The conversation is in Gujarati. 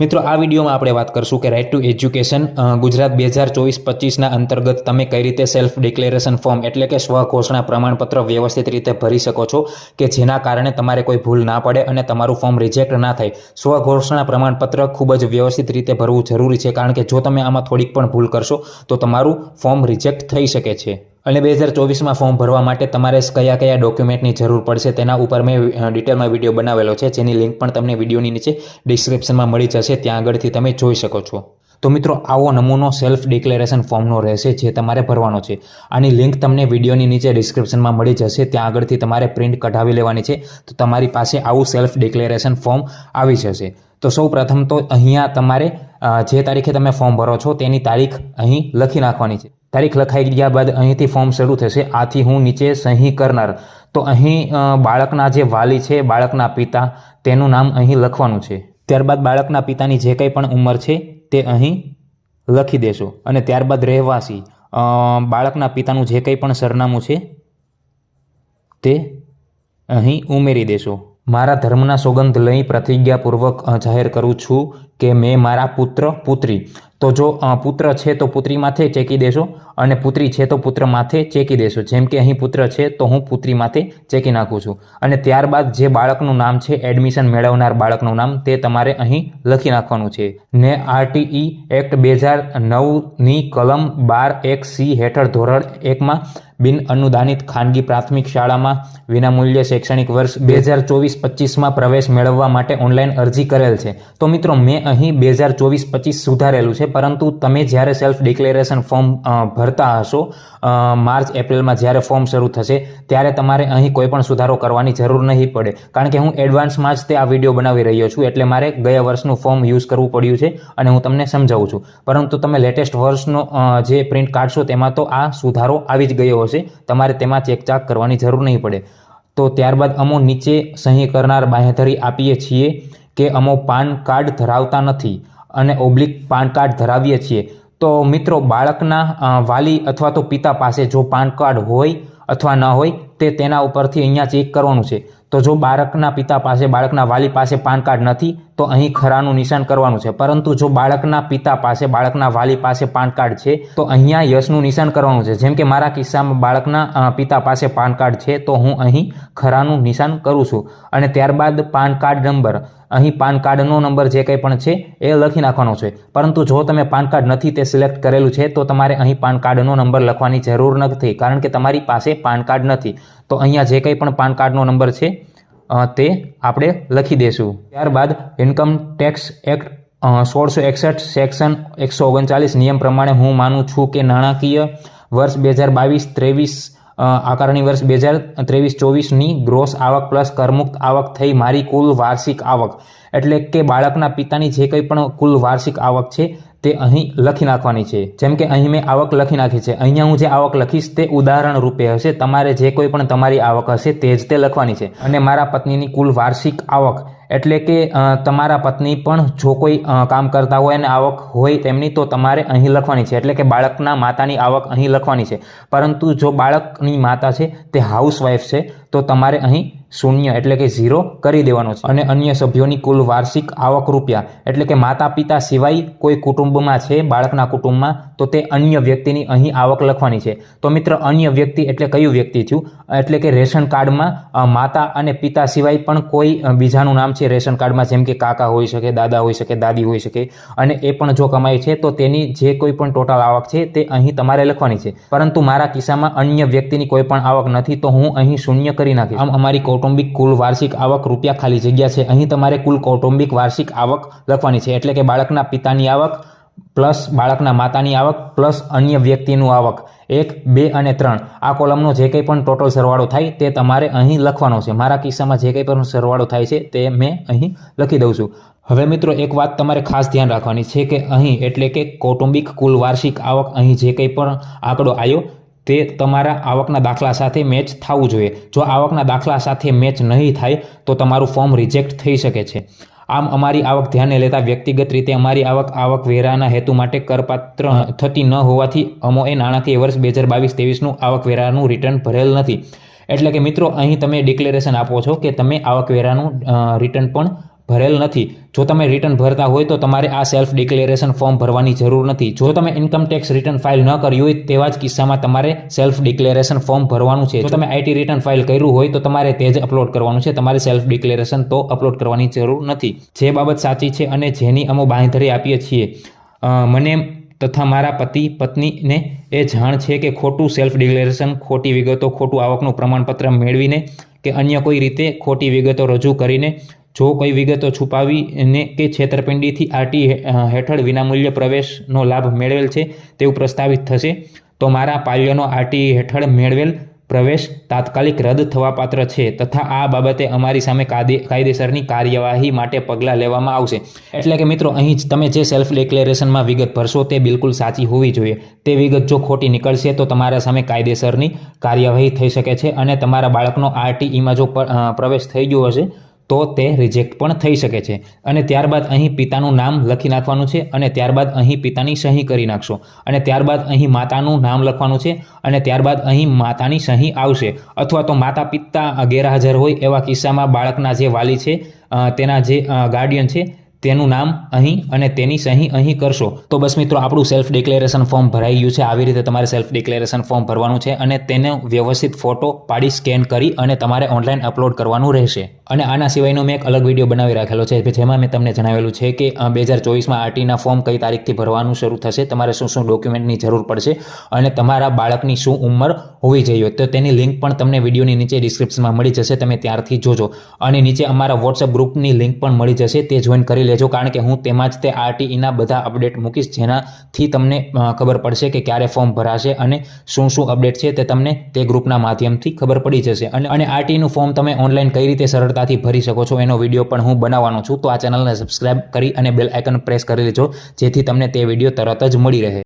મિત્રો, આ વિડીયોમાં આપણે વાત કરશું કે રાઇટ ટુ એજ્યુકેશન ગુજરાત બે હજાર ચોવીસ પચીસના અંતર્ગત તમે કઈ રીતે સેલ્ફ ડિક્લેરેશન ફોર્મ એટલે કે સ્વઘોષણા પ્રમાણપત્ર વ્યવસ્થિત રીતે ભરી શકો છો કે જેના કારણે તમારે કોઈ ભૂલ ના પડે અને તમારું ફોર્મ રિજેક્ટ ના થાય. સ્વઘોષણા પ્રમાણપત્ર ખૂબ જ વ્યવસ્થિત રીતે ભરવું જરૂરી છે. કારણ કે જો તમે આમાં થોડીક પણ ભૂલ કરશો તો તમારું ફોર્મ રિજેક્ટ થઈ શકે છે. અને બે હજાર ચોવીસમાં ફોર્મ ભરવા માટે તમારે કયા કયા ડોક્યુમેન્ટની જરૂર પડશે તેના ઉપર મેં ડિટેલમાં વીડિયો બનાવેલો છે. જેની લિંક પણ તમને વિડીયોની નીચે ડિસ્ક્રિપ્શનમાં મળી જશે. ત્યાં આગળથી તમે જોઈ શકો છો. તો મિત્રો, આવો નમૂનો સેલ્ફ ડિક્લેરેશન ફોર્મનો રહેશે જે તમારે ભરવાનો છે. આની લિંક તમને વિડીયોની નીચે ડિસ્ક્રિપ્શનમાં મળી જશે. ત્યાં આગળથી તમારે પ્રિન્ટ કઢાવી લેવાની છે. તો તમારી પાસે આવું સેલ્ફ ડિક્લેરેશન ફોર્મ આવી જશે. તો સૌ પ્રથમ તો અહીંયા તમારે જે તારીખે તમે ફોર્મ ભરો છો તેની તારીખ અહીં લખી નાખવાની છે. તારીખ લખાઈ ગયા બાદ અહીંથી ફોર્મ શરૂ થશે. આથી હું નીચે સહી કરનાર. તો અહીં બાળકના જે વાલી છે, બાળકના પિતા, તેનું નામ અહીં લખવાનું છે. ત્યારબાદ બાળકના પિતાની જે કંઈ પણ ઉંમર છે, તે અહીં લખી દેશો. અને ત્યારબાદ રહેવાસી બાળકના પિતાનું જે કંઈ પણ સરનામું છે, તે અહીં ઉમેરી દેશો. મારા ધર્મના સોગંદ લઈ પ્રતિજ્ઞાપૂર્વક જાહેર કરું છું કે મેં મારા પુત્ર, પુત્રી. તો જો પુત્ર છે તો પુત્રી માથે ચેકી દેશો અને પુત્રી છે તો પુત્ર માથે ચેકી દેશો. જેમ કે અહીં પુત્ર છે તો હું પુત્રી માથે ચેકી નાખું છું. અને ત્યારબાદ જે બાળકનું નામ છે, એડમિશન મેળવનાર બાળકનું નામ, તે તમારે અહીં લખી નાખવાનું છે. ને આરટીઈ એક્ટ બે હજાર નવની કલમ બાર એક સી હેઠળ ધોરણ એકમાં બિન અનુદાનિત ખાનગી પ્રાથમિક શાળામાં વિનામૂલ્ય શૈક્ષણિક વર્ષ બે હજાર ચોવીસ પચીસમાં પ્રવેશ મેળવવા માટે ઓનલાઈન અરજી કરેલ છે. તો મિત્રો, મેં અહીં બે હજાર ચોવીસ પચીસ સુધારેલું છે, પરંતુ તમે જ્યારે સેલ્ફ ડિક્લેરેશન ફોર્મ ભરતા હશો માર્ચ, એપ્રિલમાં જ્યારે ફોર્મ શરૂ થશે, ત્યારે તમારે અહીં કોઈ પણ સુધારો કરવાની જરૂર નહીં પડે. કારણ કે હું એડવાન્સમાં જ તે આ વીડિયો બનાવી રહ્યો છું, એટલે મારે ગયા વર્ષનું ફોર્મ યુઝ કરવું પડ્યું છે અને હું તમને સમજાવું છું. પરંતુ તમે લેટેસ્ટ વર્ષનો જે પ્રિન્ટ કાઢશો તેમાં તો આ સુધારો આવી જ ગયો હશે. તમારે તેમાં ચેકચાક કરવાની જરૂર નહીં પડે. તો ત્યારબાદ અમો નીચે સહી કરનાર બાંહેધરી આપીએ છીએ કે અમો પાન કાર્ડ ધરાવતા નથી અને ઓબ્લિક પાન કાર્ડ ધરાવીએ છીએ. તો મિત્રો, બાળકના વાલી અથવા તો પિતા પાસે જો પાન કાર્ડ હોય અથવા ન હોય, તે તેના ઉપરથી અહીંયા ચેક કરવાનું છે. તો જો બાળકના પિતા પાસે, બાળકના વાલી પાસે પાન કાર્ડ નથી, તો અહીં ખરાનું નિશાન કરવાનું છે. પરંતુ જો બાળકના પિતા પાસે, બાળકના વાલી પાસે પાન કાર્ડ છે, તો અહીંયા યસનું નિશાન કરવાનું છે. જેમ કે મારા કિસ્સામાં બાળકના પિતા પાસે પાન કાર્ડ છે, તો હું અહીં ખરાનું નિશાન કરું છું. અને ત્યારબાદ પાન કાર્ડ નંબર. અહીં પાન કાર્ડનો નંબર જે કંઈ પણ છે, એ લખી નાખવાનો છે. પરંતુ જો તમે પાન કાર્ડ નથી તે સિલેક્ટ કરેલું છે, તો તમારે અહીં પાન કાર્ડનો નંબર લખવાની જરૂર નથી, કારણ કે તમારી પાસે પાન કાર્ડ નથી. તો અહીંયા જે કંઈ પણ પાન કાર્ડનો નંબર છે તે આપણે લખી દઈશું ત્યારબાદ ઇન્કમ ટેક્સ એક્ટ સોળસો એકસઠ સેક્શન એકસો ઓગણચાલીસ નિયમ પ્રમાણે હું માનું છું કે નાણાકીય વર્ષ બે હજાર બાવીસ ત્રેવીસ આકારણી વર્ષ બે હજાર ત્રેવીસ ચોવીસની ગ્રોસ આવક પ્લસ કરમુક્ત આવક થઈ મારી કુલ વાર્ષિક આવક. એટલે કે બાળકના પિતાની જે કંઈ પણ કુલ વાર્ષિક આવક છે તે અહીં લખી નાખવાની છે. જેમ કે અહીં મેં આવક લખી નાખી છે. અહીંયા હું જે આવક લખીશ તે ઉદાહરણ રૂપે હશે. તમારે જે કોઈ પણ તમારી આવક હશે તે જ તે લખવાની છે. અને મારા પત્નીની કુલ વાર્ષિક આવક એટલે કે તમારા પત્ની પણ જો કોઈ કામ કરતા હોય અને આવક હોય તેમની, તો તમારે અહીં લખવાની છે. એટલે કે બાળકના માતાની આવક અહીં લખવાની છે. પરંતુ જો બાળકની માતા છે તે હાઉસવાઈફ છે, તો તમારે અહીં શૂન્ય એટલે કે ઝીરો કરી દેવાનો છે. અને અન્ય સભ્યોની કુલ વાર્ષિક આવક રૂપિયા એટલે કે માતા પિતા સિવાય કોઈ કુટુંબમાં છે, બાળકના કુટુંબમાં, તો તે અન્ય વ્યક્તિની અહીં આવક લખવાની છે. તો મિત્ર, અન્ય વ્યક્તિ એટલે કયું વ્યક્તિ થયું? એટલે કે રેશન કાર્ડમાં માતા અને પિતા સિવાય પણ કોઈ બીજાનું નામ છે રેશન કાર્ડમાં, જેમ કે કાકા હોઈ શકે, દાદા હોઈ શકે, દાદી હોઈ શકે. અને એ પણ જો કમાય છે, તો તેની જે કોઈ પણ ટોટલ આવક છે, તે અહીં તમારે લખવાની છે. પરંતુ મારા કિસ્સામાં અન્ય વ્યક્તિની કોઈ પણ આવક નથી, તો હું અહીં શૂન્ય કરી નાખીશ. આમ અમારી કૌટુંબિક કુલ વાર્ષિક આવક રૂપિયા ખાલી જગ્યા છે. અહીં તમારે કુલ કૌટુંબિક વાર્ષિક આવક લખવાની છે. એટલે કે બાળકના પિતાની આવક પ્લસ બાળકના માતાની આવક પ્લસ અન્ય વ્યક્તિનું આવક. એક, બે અને ત્રણ. આ કોલમનો જે કંઈ પણ ટોટલ સરવાળો થાય તે તમારે અહીં લખવાનો છે. મારા કિસ્સામાં જે કંઈ પણ સરવાળો થાય છે તે મેં અહીં લખી દઉં છું. હવે મિત્રો એક વાત તમારે ખાસ ધ્યાન રાખવાની છે કે અહીં એટલે કે કૌટુંબિક કુલ વાર્ષિક આવક અહીં જે કંઈ પણ આંકડો આવ્યો તે તમારા આવકના દાખલા સાથે મેચ થવું જોઈએ. જો આવકના દાખલા સાથે મેચ નહીં થાય, તો તમારું ફોર્મ રિજેક્ટ થઈ શકે છે. આમ અમારી આવક ધ્યાને લેતા વ્યક્તિગત રીતે અમારી આવક આવક વેરાના હેતુ માટે કરપાત્ર થતી ન હોવાથી અમોએ નાણાકીય વર્ષ બે હજાર બાવીસ ત્રેવીસનું આવકવેરાનું રિટર્ન ભરેલ નથી. એટલે કે મિત્રો, અહીં તમે ડિક્લેરેશન આપો છો કે તમે આવકવેરાનું રિટર્ન પણ ભરેલ નથી. જો તમે રિટર્ન ભરતા હોય તો તમારે આ સેલ્ફ ડિક્લેરેશન ફોર્મ ભરવાની જરૂર નથી. જો તમે ઇન્કમ ટેક્સ રિટર્ન ફાઇલ ન કર્યું હોય તેવા જ કિસ્સામાં તમારે સેલ્ફ ડિક્લેરેશન ફોર્મ ભરવાનું છે. જો તમે આઈટી રિટર્ન ફાઇલ કર્યું હોય તો તમારે તે જ અપલોડ કરવાનું છે. તમારે સેલ્ફ ડિક્લેરેશન તો અપલોડ કરવાની જરૂર નથી. જે બાબત સાચી છે અને જેની અમે બાંધરી આપીએ છીએ. મને તથા મારા પતિ, પત્નીને એ જાણ છે કે ખોટું સેલ્ફ ડિક્લેરેશન ખોટી વિગતો, ખોટું આવકનું પ્રમાણપત્ર મેળવીને કે અન્ય કોઈ રીતે ખોટી વિગતો રજૂ કરીને જો કોઈ વિગતો છુપાવીને કે છેતરપિંડીથી આરટી હેઠળ વિનામૂલ્ય પ્રવેશનો લાભ મેળવેલ છે તેવું પ્રસ્તાવિત થશે, તો મારા પાલ્યનો આરટી હેઠળ મેળવેલ પ્રવેશ તાત્કાલિક રદ થવા પાત્ર છે તથા આ બાબતે અમારી સામે કાયદેસરની કાર્યવાહી માટે પગલાં લેવામાં આવશે. એટલે કે મિત્રો, અહીં જ તમે જે સેલ્ફ ડિક્લેરેશનમાં વિગત ભરશો તે બિલકુલ સાચી હોવી જોઈએ. તે વિગત જો ખોટી નીકળશે તો તમારા સામે કાયદેસરની કાર્યવાહી થઈ શકે છે અને તમારા બાળકનો આરટીઈમાં જો પ્રવેશ થઈ ગયો હશે તો તે રિજેક્ટ પણ થઈ શકે છે. અને ત્યારબાદ અહીં પિતાનું નામ લખી નાખવાનું છે અને ત્યારબાદ અહીં પિતાની સહી કરી નાખશો. અને ત્યારબાદ અહીં માતાનું નામ લખવાનું છે અને ત્યારબાદ અહીં માતાની સહી આવશે. અથવા તો માતા પિતા ગેરહાજર હોય એવા કિસ્સામાં બાળકના જે વાલી છે તેના જે ગાર્ડિયન છે તેનું નામ અહીં અને તેની સહી અહીં કરશો. તો બસ મિત્રો, આપણું સેલ્ફ ડિક્લેરેશન ફોર્મ ભરાઈ ગયું છે. આવી રીતે તમારે સેલ્ફ ડિક્લેરેશન ફોર્મ ભરવાનું છે અને તેને વ્યવસ્થિત ફોટો પાડી સ્કેન કરી અને તમારે ઓનલાઈન અપલોડ કરવાનું રહેશે. અને આના સિવાયનો મેં એક અલગ વીડિયો બનાવી રાખેલો છે જેમાં મેં તમને જણાવેલું છે કે બે હજાર ચોવીસમાં આરટીના ફોર્મ કઈ તારીખથી ભરવાનું શરૂ થશે, તમારે શું શું ડોક્યુમેન્ટની જરૂર પડશે અને તમારા બાળકની શું ઉંમર હોવી જોઈએ. તો તેની લિંક પણ તમને વિડીયોની નીચે ડિસ્ક્રિપ્શનમાં મળી જશે. તમે ત્યારથી જોજો. અને નીચે અમારા વોટ્સએપ ગ્રુપની લિંક પણ મળી જશે. તે જોઈન કરી લેજો કારણ કે હું તેમાં જ તે આરટીઈના બધા અપડેટ મૂકીશ, જેનાથી તમને ખબર પડશે કે ક્યારે ફોર્મ ભરાશે અને શું શું અપડેટ છે તે તમને તે ગ્રુપના માધ્યમથી ખબર પડી જશે. અને અને આરટીઈનું ફોર્મ તમે ઓનલાઈન કઈ રીતે સરળતાથી ભરી શકો છો એનો વીડિયો પણ હું બનાવવાનો છું. તો આ ચેનલને સબસ્ક્રાઇબ કરી અને બેલ આઇકન પ્રેસ કરી લેજો, જેથી તમને તે વીડિયો તરત જ મળી રહે.